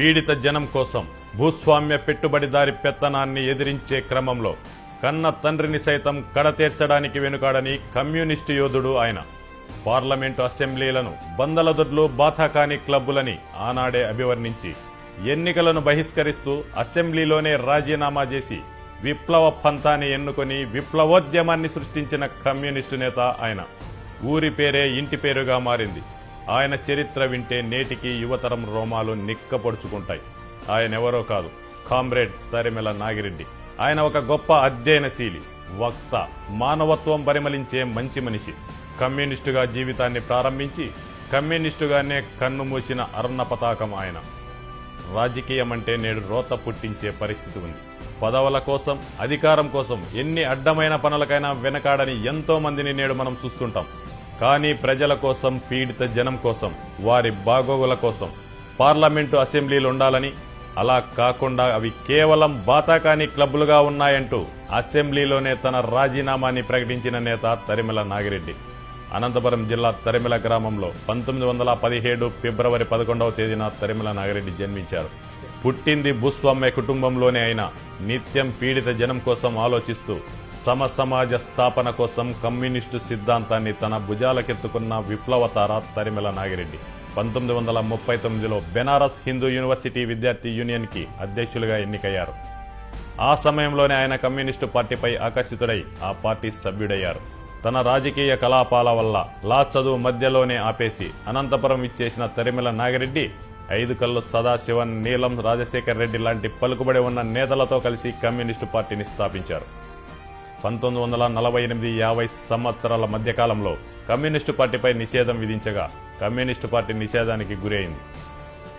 పీడిత జనం కోసం భూస్వామ్య పెట్టుబడిదారి పెత్తనాన్ని ఎదిరించే క్రమంలో కన్న తండ్రిని సైతం కడతీర్చడానికి వెనుకాడని కమ్యూనిస్టు యోధుడు ఆయన. పార్లమెంటు అసెంబ్లీలను బందలదొడ్లు బాథాకాని క్లబ్బులని ఆనాడే అభివర్ణించి ఎన్నికలను బహిష్కరిస్తూ అసెంబ్లీలోనే రాజీనామా చేసి విప్లవ పంతాన్ని ఎన్నుకొని విప్లవోద్యమాన్ని సృష్టించిన కమ్యూనిస్టు నేత ఆయన. ఊరి పేరే ఇంటి పేరుగా మారింది. ఆయన చరిత్ర వింటే నేటికి యువతరం రోమాలు నిక్కపొడుచుకుంటాయి. ఆయన ఎవరో కాదు కామ్రేడ్ తరిమెల నాగిరెడ్డి. ఆయన ఒక గొప్ప అధ్యయనశీలి వక్త మానవత్వం పరిమళించే మంచి మనిషి. కమ్యూనిస్టుగా జీవితాన్ని ప్రారంభించి కమ్యూనిస్టుగానే కన్ను మూసిన అర్ణ పతాకం ఆయన. రాజకీయం అంటే నేడు రోత పుట్టించే పరిస్థితి ఉంది. పదవుల కోసం అధికారం కోసం ఎన్ని అడ్డమైన పనులకైనా వెనకాడని ఎంతో మందిని నేడు మనం చూస్తుంటాం. కానీ ప్రజల కోసం పీడిత జనం కోసం వారి బాగోగుల కోసం పార్లమెంటు అసెంబ్లీలు ఉండాలని అలా కాకుండా అవి కేవలం బాతాకాని క్లబ్బులుగా ఉన్నాయంటూ అసెంబ్లీలోనే తన రాజీనామాని ప్రకటించిన నేత తరిమల నాగిరెడ్డి. అనంతపురం జిల్లా తరిమిల గ్రామంలో పంతొమ్మిది వందల పదిహేడు ఫిబ్రవరి పదకొండవ తేదీన తరిమిల నాగిరెడ్డి జన్మించారు. పుట్టింది భూస్వామ్య కుటుంబంలోనే అయినా నిత్యం పీడిత జనం కోసం ఆలోచిస్తూ సమసమాజ స్థాపన కోసం కమ్యూనిస్టు సిద్ధాంతాన్ని తన భుజాలకెత్తుకున్న విప్లవతార తరిమిల నాగిరెడ్డి. పంతొమ్మిది వందల ముప్పై తొమ్మిదిలో బెనారస్ హిందూ యూనివర్సిటీ విద్యార్థి యూనియన్కి అధ్యక్షులుగా ఎన్నికయ్యారు. ఆ సమయంలోనే ఆయన కమ్యూనిస్టు పార్టీపై ఆకర్షితుడై ఆ పార్టీ సభ్యుడయ్యారు. తన రాజకీయ కలాపాల వల్ల లా చదువు మధ్యలోనే ఆపేసి అనంతపురం ఇచ్చేసిన తరిమిల నాగిరెడ్డి ఐదు కళ్ళు సదాశివన్ నీలం రాజశేఖర్ రెడ్డి లాంటి పలుకుబడి ఉన్న నేతలతో కలిసి కమ్యూనిస్టు పార్టీని స్థాపించారు. పంతొమ్మిది వందల నలభై ఎనిమిది యాభై సంవత్సరాల మధ్యకాలంలో కమ్యూనిస్టు పార్టీపై నిషేధం విధించగా కమ్యూనిస్టు పార్టీ నిషేధానికి గురైంది.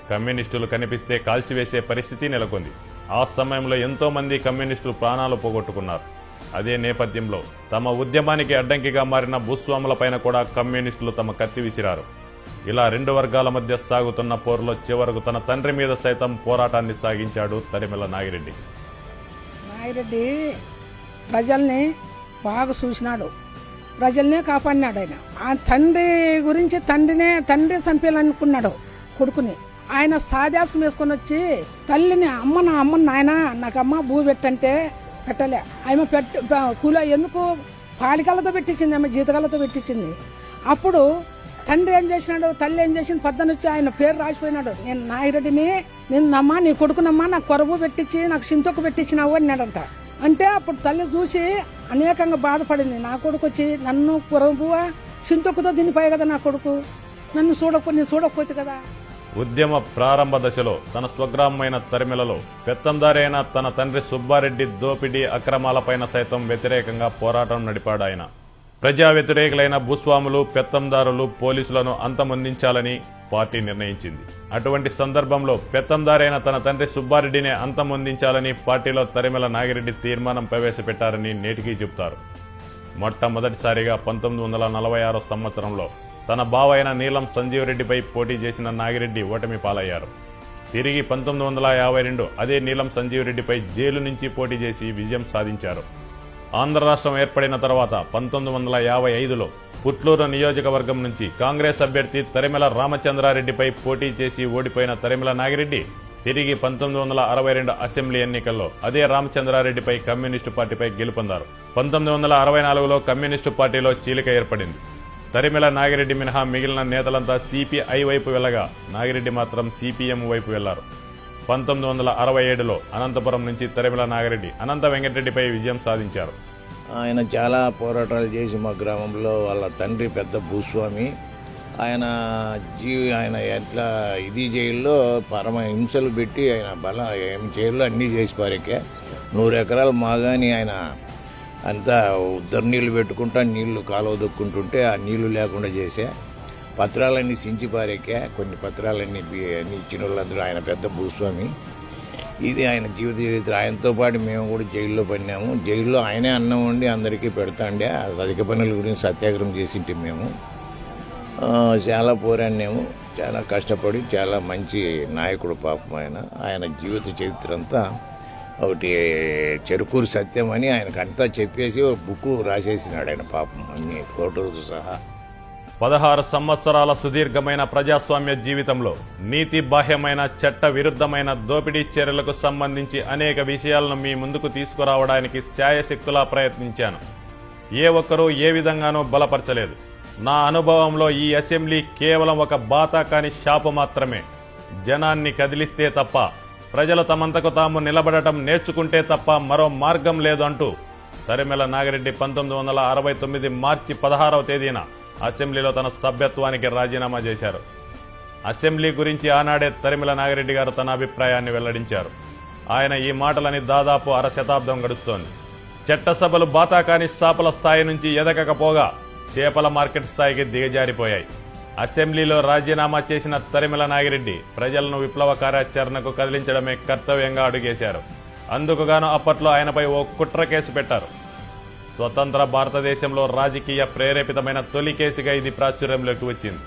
కమ్యూనిస్టులు కనిపిస్తే కాల్చివేసే పరిస్థితి నెలకొంది. ఆ సమయంలో ఎంతో మంది కమ్యూనిస్టులు ప్రాణాలు పోగొట్టుకున్నారు. అదే నేపథ్యంలో తమ ఉద్యమానికి అడ్డంకిగా మారిన భూస్వాములపైన కూడా కమ్యూనిస్టులు తమ కత్తి విసిరారు. ఇలా రెండు వర్గాల మధ్య సాగుతున్న పోరులో చివరకు తన తండ్రి మీద సైతం పోరాటాన్ని సాగించాడు తరిమెల నాగిరెడ్డి. నాగిరెడ్డి ప్రజల్ని బాగా చూసినాడు. ప్రజల్నే కాపాడినాడు ఆయన. ఆ తండ్రి గురించి తండ్రినే తండ్రి చంపేయాలనుకున్నాడు కొడుకుని. ఆయన సాధ్యాసం వేసుకొని వచ్చి తల్లిని అమ్మ నా అమ్మ నాయన నాకు అమ్మ భూ పెట్టంటే పెట్టలే. ఆమె పెట్ట కూల ఎందుకు? పాలికలతో పెట్టించింది ఆమె జీతకాలతో పెట్టించింది. అప్పుడు తండ్రి ఏం చేసినాడు? తల్లి ఏం చేసింది? పద్దన వచ్చి ఆయన పేరు రాసిపోయినాడు. నేను నాగిరెడ్డిని నేను నమ్మా నీ కొడుకునమ్మా నాకు కొరవు పెట్టించి నాకు సింతొక్కు పెట్టించినావు అన్నాడంట. అంటే అప్పుడు తల్లి చూసి అనేకంగా బాధపడింది. నా కొడుకు వచ్చి నన్ను కొరవ సింతొక్కుతో దినిపోయి కదా నా కొడుకు. నన్ను చూడకపోతే నేను చూడకపోతే కదా. ఉద్యమ ప్రారంభ దశలో తన స్వగ్రామమైన తరిమిలలో పెత్తందారైన తన తండ్రి సుబ్బారెడ్డి దోపిడీ అక్రమాలపైన సైతం వ్యతిరేకంగా పోరాటం నడిపాడు ఆయన ప్రజా వ్యతిరేకులైన భూస్వాములు పెత్తందారులు పోలీసులను అంతమొందించాలని పార్టీ నిర్ణయించింది. అటువంటి సందర్భంలో పెత్తందారైన తన తండ్రి సుబ్బారెడ్డినే అంతమొందించాలని పార్టీలో తరిమల నాగిరెడ్డి తీర్మానం ప్రవేశపెట్టారని నేటికీ చెబుతారు. మొట్టమొదటిసారిగా పంతొమ్మిది వందల నలభై ఆరో సంవత్సరంలో తన బావైన నీలం సంజీవరెడ్డిపై పోటీ చేసిన నాగిరెడ్డి ఓటమి పాలయ్యారు. తిరిగి పంతొమ్మిది వందల యాభై రెండు అదే నీలం సంజీవరెడ్డిపై జైలు నుంచి పోటీ చేసి విజయం సాధించారు. ఆంధ్ర రాష్ట్రం ఏర్పడిన తర్వాత పంతొమ్మిది వందల యాభై ఐదులో పుట్లూరు నియోజకవర్గం నుంచి కాంగ్రెస్ అభ్యర్థి తరిమెల రామచంద్రారెడ్డిపై పోటీ చేసి ఓడిపోయిన తరిమెల నాగిరెడ్డి తిరిగి పంతొమ్మిది వందల అరవై రెండు అసెంబ్లీ ఎన్నికల్లో అదే రామచంద్రారెడ్డిపై కమ్యూనిస్టు పార్టీపై గెలుపొందారు. పంతొమ్మిది వందల అరవై నాలుగులో కమ్యూనిస్టు పార్టీలో చీలిక ఏర్పడింది. తరిమెల నాగిరెడ్డి మినహా మిగిలిన నేతలంతా సిపిఐ వైపు వెళ్ళగా నాగిరెడ్డి మాత్రం సిపిఎం వైపు వెళ్ళారు. పంతొమ్మిది వందల అరవై ఏడులో అనంతపురం నుంచి తరిమెల నాగిరెడ్డి అనంత వెంకటరెడ్డిపై విజయం సాధించారు. ఆయన చాలా పోరాటాలు చేసి మా గ్రామంలో వాళ్ళ తండ్రి పెద్ద భూస్వామి. ఆయన జీవి ఆయన ఎట్లా ఇది జైల్లో పరమ హింసలు పెట్టి ఆయన బల ఏం జైల్లో అన్నీ చేసి పారేకే. నూరు ఎకరాలు మాగాని ఆయన అంతా ఉద్దరు నీళ్ళు పెట్టుకుంటా నీళ్ళు కాలువ దొక్కుంటుంటే ఆ నీళ్ళు లేకుండా చేసే. పత్రాలన్నీ సించి కొన్ని పత్రాలన్నీ అన్ని ఇచ్చిన వాళ్ళందరూ ఆయన పెద్ద భూస్వామి. ఇది ఆయన జీవిత చరిత్ర. ఆయనతో పాటు మేము కూడా జైల్లో పడినాము. జైల్లో ఆయనే అన్నం వండి అందరికీ పెడతాండే. అధిక పనుల గురించి సత్యాగ్రహం చేసింటి మేము. చాలా పోరాడినాము. చాలా కష్టపడి చాలా మంచి నాయకుడు పాపం ఆయన. ఆయన జీవిత చరిత్ర అంతా ఒకటి చెరుకూరు సత్యం అని ఆయనకు అంతా చెప్పేసి ఒక బుక్ రాసేసినాడు ఆయన పాపం. అన్ని ఫోటోలతో సహా. పదహారు సంవత్సరాల సుదీర్ఘమైన ప్రజాస్వామ్య జీవితంలో నీతి బాహ్యమైన చట్ట విరుద్ధమైన దోపిడీ చర్యలకు సంబంధించి అనేక విషయాలను మీ ముందుకు తీసుకురావడానికి శాయశక్తులా ప్రయత్నించాను. ఏ ఒక్కరూ ఏ విధంగానూ బలపరచలేదు. నా అనుభవంలో ఈ అసెంబ్లీ కేవలం ఒక బాతా కాని షాపు మాత్రమే. జనాన్ని కదిలిస్తే తప్ప ప్రజలు తమంతకు తాము నిలబడటం నేర్చుకుంటే తప్ప మరో మార్గం లేదు అంటూ తరిమెల నాగిరెడ్డి పంతొమ్మిది వందల అరవై తొమ్మిది మార్చి పదహారవ తేదీన అసెంబ్లీలో తన సభ్యత్వానికి రాజీనామా చేశారు. అసెంబ్లీ గురించి ఆనాడే తరిమిల నాగిరెడ్డి గారు తన అభిప్రాయాన్ని వెల్లడించారు. ఆయన ఈ మాటలని దాదాపు అర శతాబ్దం గడుస్తోంది. చట్టసభలు బాతాకాని సాపల స్థాయి నుంచి ఎదగకపోగా చేపల మార్కెట్ స్థాయికి దిగజారిపోయాయి. అసెంబ్లీలో రాజీనామా చేసిన తరిమిల నాగిరెడ్డి ప్రజలను విప్లవ కార్యాచరణకు కదిలించడమే కర్తవ్యంగా అడుగేశారు. అందుకుగాను అప్పట్లో ఆయనపై ఓ కుట్ర కేసు పెట్టారు. స్వతంత్ర భారతదేశంలో రాజకీయ ప్రేరేపితమైన తొలి కేసుగా ఇది ప్రాచుర్యంలోకి వచ్చింది.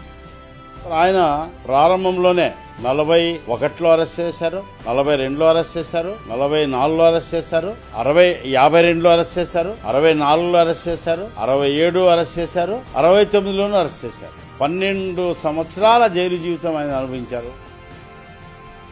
ఆయన ప్రారంభంలోనే నలభై ఒకటిలో అరెస్ట్ చేశారు నలభై రెండులో అరెస్ట్ చేశారు నలభై నాలుగులో అరెస్ట్ చేశారు అరవై యాభై రెండులో అరెస్ట్ చేశారు అరవై నాలుగులో అరెస్ట్ చేశారు అరవై ఏడు అరెస్ట్ చేశారు అరవై తొమ్మిదిలోనూ అరెస్ట్ చేశారు. పన్నెండు సంవత్సరాల జైలు జీవితం ఆయన అనుభవించారు.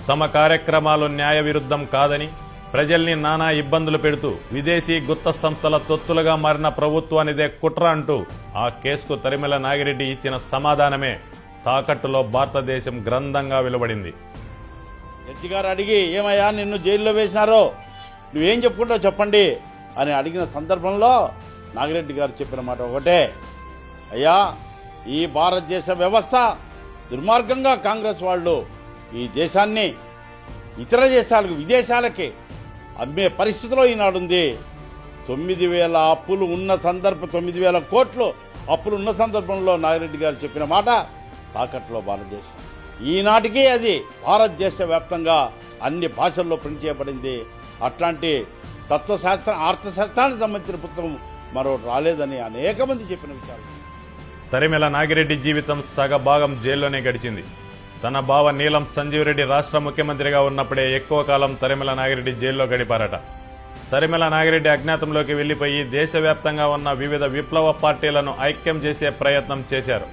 తమ కార్యక్రమాలు న్యాయ విరుద్ధం కాదని ప్రజల్ని నానా ఇబ్బందులు పెడుతూ విదేశీ గుత్త సంస్థల తొత్తులుగా మారిన ప్రభుత్వానిదే కుట్ర అంటూ ఆ కేసుకు తరిమెల నాగిరెడ్డి ఇచ్చిన సమాధానమే తాకట్టులో భారతదేశం గ్రంథంగా వెలువడింది. జడ్జి గారు అడిగి ఏమయ్యా నిన్ను జైల్లో వేసినారో? నువ్వేం చెప్పుకుంటావు చెప్పండి? అని అడిగిన సందర్భంలో నాగిరెడ్డి గారు చెప్పిన మాట ఒకటే. అయ్యా ఈ భారతదేశ వ్యవస్థ దుర్మార్గంగా కాంగ్రెస్ వాళ్ళు ఈ దేశాన్ని ఇతర దేశాలకు విదేశాలకి అమ్మే పరిస్థితిలో ఈనాడుంది. తొమ్మిది వేల అప్పులు ఉన్న సందర్భం తొమ్మిది వేల కోట్లు అప్పులు ఉన్న సందర్భంలో నాగిరెడ్డి గారు చెప్పిన మాట తాకట్లో భారతదేశం. ఈనాటికి అది భారతదేశ వ్యాప్తంగా అన్ని భాషల్లో ప్రింట్ చేయబడింది. అట్లాంటి తత్వశాస్త్రం అర్థశాస్త్రానికి సంబంధించిన పుస్తకం మరో రాలేదని అనేక మంది చెప్పిన విషయాలు. తరిమెల నాగిరెడ్డి జీవితం సగభాగం జైల్లోనే గడిచింది. తన బావ నీలం సంజీవ్ రెడ్డి రాష్ట్ర ముఖ్యమంత్రిగా ఉన్నప్పుడే ఎక్కువ కాలం తరిమల నాగిరెడ్డి జైల్లో గడిపారట. తరిమల నాగిరెడ్డి అజ్ఞాతంలోకి వెళ్ళిపోయి దేశవ్యాప్తంగా ఉన్న వివిధ విప్లవ పార్టీలను ఐక్యం చేసే ప్రయత్నం చేశారు.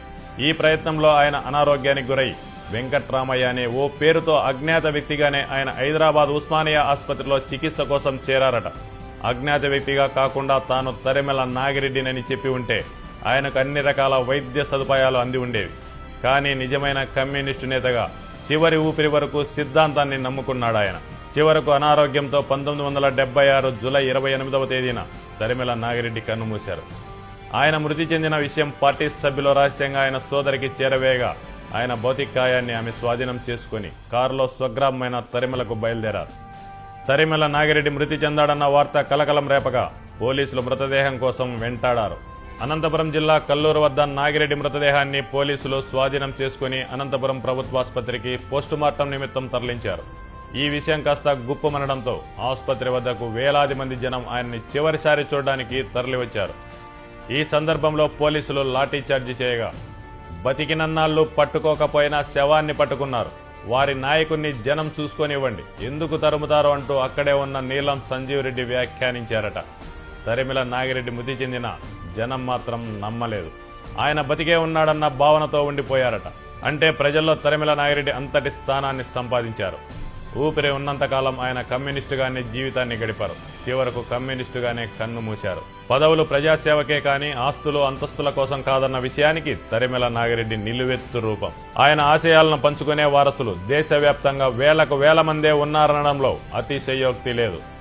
ఈ ప్రయత్నంలో ఆయన అనారోగ్యానికి గురై వెంకట్రామయ్య అనే ఓ పేరుతో అజ్ఞాత వ్యక్తిగానే ఆయన హైదరాబాద్ ఉస్మానియా ఆసుపత్రిలో చికిత్స కోసం చేరారట. అజ్ఞాత వ్యక్తిగా కాకుండా తాను తరిమెల నాగిరెడ్డినని చెప్పి ఉంటే ఆయనకు అన్ని రకాల వైద్య సదుపాయాలు అంది ఉండేవి. కానీ నిజమైన కమ్యూనిస్టు నేతగా చివరి ఊపిరి వరకు సిద్ధాంతాన్ని నమ్ముకున్నాడు ఆయన చివరకు అనారోగ్యంతో పంతొమ్మిది వందల డెబ్బై ఆరు జూలై ఇరవై ఎనిమిదవ తేదీన తరిమిల నాగిరెడ్డి కన్నుమూశారు. ఆయన మృతి చెందిన విషయం పార్టీ సభ్యులు రహస్యంగా ఆయన సోదరికి చేరవేగా ఆయన భౌతికాయాన్ని ఆమె స్వాధీనం చేసుకుని కారులో స్వగ్రామమైన తరిమలకు బయలుదేరారు. తరిమెల నాగిరెడ్డి మృతి చెందాడన్న వార్త కలకలం రేపగా పోలీసులు మృతదేహం కోసం వెంటాడారు. అనంతపురం జిల్లా కల్లూరు వద్ద నాగిరెడ్డి మృతదేహాన్ని పోలీసులు స్వాధీనం చేసుకుని అనంతపురం ప్రభుత్వాసుపత్రికి పోస్టుమార్టం నిమిత్తం తరలించారు. ఈ విషయం కాస్త గుప్పమనడంతో ఆసుపత్రి వద్దకు వేలాది మంది జనం ఆయన్ని చివరిసారి చూడడానికి తరలివచ్చారు. ఈ సందర్భంలో పోలీసులు లాఠీచార్జి చేయగా బతికినన్నాళ్ళు పట్టుకోకపోయినా శవాన్ని పట్టుకున్నారు. వారి నాయకుణ్ణి జనం చూసుకొనివ్వండి ఎందుకు తరుముతారు అంటూ అక్కడే ఉన్న నీలం సంజీవ్ రెడ్డి వ్యాఖ్యానించారట. తరిమిల నాగిరెడ్డి మృతి చెందిన జనం మాత్రం నమ్మలేదు. ఆయన బతికే ఉన్నాడన్న భావనతో ఉండిపోయారట. అంటే ప్రజల్లో తరిమిల నాగిరెడ్డి అంతటి స్థానాన్ని సంపాదించారు. ఊపిరి ఉన్నంతకాలం ఆయన కమ్యూనిస్టుగానే జీవితాన్ని గడిపారు. చివరకు కమ్యూనిస్టుగానే కన్ను మూశారు. పదవులు ప్రజాసేవకే కానీ ఆస్తులు అంతస్తుల కోసం కాదన్న విషయానికి తరిమెల నాగిరెడ్డి నిలువెత్తు రూపం. ఆయన ఆశయాలను పంచుకునే వారసులు. దేశవ్యాప్తంగా వేలకు వేల మందే ఉన్నారనడంలో అతిశయోక్తి లేదు.